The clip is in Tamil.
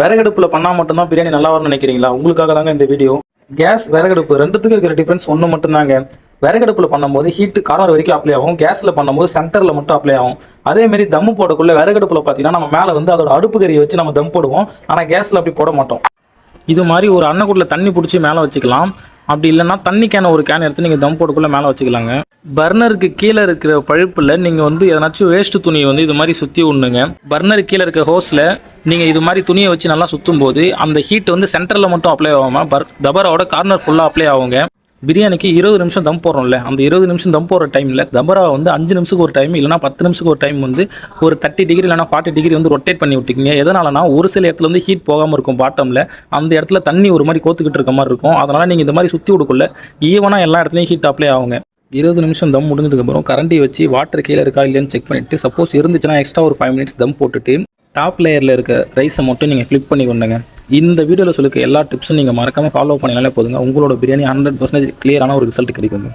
விறகடுப்பில் பண்ணால் மட்டும்தான் பிரியாணி நல்லா வரும்னு நினைக்கிறீங்களா? உங்களுக்காக தாங்க இந்த வீடியோ. கேஸ் விறகடுப்பு ரெண்டுத்துக்கு இருக்கிற டிஃபரன்ஸ் ஒன்று மட்டும்தாங்க. விறகடுப்பில் பண்ணும்போது ஹீட்டு கார்னர் வரைக்கும் அப்ளை ஆகும். கேஸில் பண்ணும்போது சென்டரில் மட்டும் அப்ளை ஆகும். அதேமாரி தம்மு போடக்குள்ள விறகடுப்பில் பார்த்தீங்கன்னா நம்ம மேலே வந்து அதோட அடுப்பு கறியை வச்சு நம்ம தம் போடுவோம். ஆனால் கேஸில் அப்படி போட மாட்டோம். இது மாதிரி ஒரு அன்னக்கூட்டில் தண்ணி பிடிச்சி மேலே வச்சுக்கலாம். அப்படி இல்லைன்னா தண்ணி கேனை ஒரு கேன் எடுத்து நீங்கள் தம் போட்டுக்குள்ளே மேலே வச்சுக்கலாங்க. பர்னருக்கு கீழே இருக்கிற பழுப்பில் நீங்கள் வந்து எதனாச்சும் வேஸ்ட் துணியை வந்து இது மாதிரி சுற்றி விடணுங்க பர்னருக்கு கீழே இருக்க ஹோஸில் நீங்கள் இது மாதிரி துணியை வச்சு நல்லா சுற்றும் போது அந்த ஹீட் வந்து சென்டரில் மட்டும் அப்ளை ஆகாமல் பர் தபராவோட கார்னர் ஃபுல்லாக அப்ளை ஆகுங்க. பிரியாணிக்கு இருபது நிமிஷம் தம் போடுறோம்ல அந்த இருபது நிமிஷம் தம் போடுற டைமில் தபரா வந்து அஞ்சு நிமிஷத்துக்கு ஒரு டைம் இல்லைனா பத்து நிமிஷத்துக்கு ஒரு டைம் வந்து ஒரு தேர்ட்டி டிகிரி இல்லைனா ஃபார்ட்டி டிகிரி வந்து ரொட்டேட் பண்ணி விட்டுக்கிங்க. எதனாலனா ஒரு சில இடத்துல வந்து ஹீட் போகாமல் இருக்கும் பாட்டமில் அந்த இடத்துல தண்ணி ஒரு மாதிரி கோத்துக்கிட்டு இருக்க மாதிரி இருக்கும். அதனால் நீங்கள் இந்த மாதிரி சுற்றி விடுக்குள்ள ஈவனாக எல்லா இடத்துலையும் ஹீட் அப்ளை ஆகுங்க. இருபது நிமிஷம் தம் முடிஞ்சதுக்கப்புறம் கரண்டி வச்சு வாட்டர் கீழே இருக்கா இல்லைன்னு செக் பண்ணிவிட்டு சப்போஸ் இருந்துச்சுன்னா எக்ஸ்ட்ரா ஒரு ஃபைவ் மினிட்ஸ் தம் போட்டுட்டு டாப் லேயரில் இருக்க ரைஸை மட்டும் நீங்கள் ஃப்ளிப் பண்ணி கொண்டுங்க. இந்த வீடியோவில் சொல்லிக்க எல்லா டிப்ஸும் நீங்கள் மறக்காமல் ஃபாலோ பண்ணினாலே போதுங்க. உங்களோட பிரியாணி ஹண்ட்ரட் பர்சன்டேஜ் கிளியரான ஒரு ரிசல்ட் கிடைக்குங்க.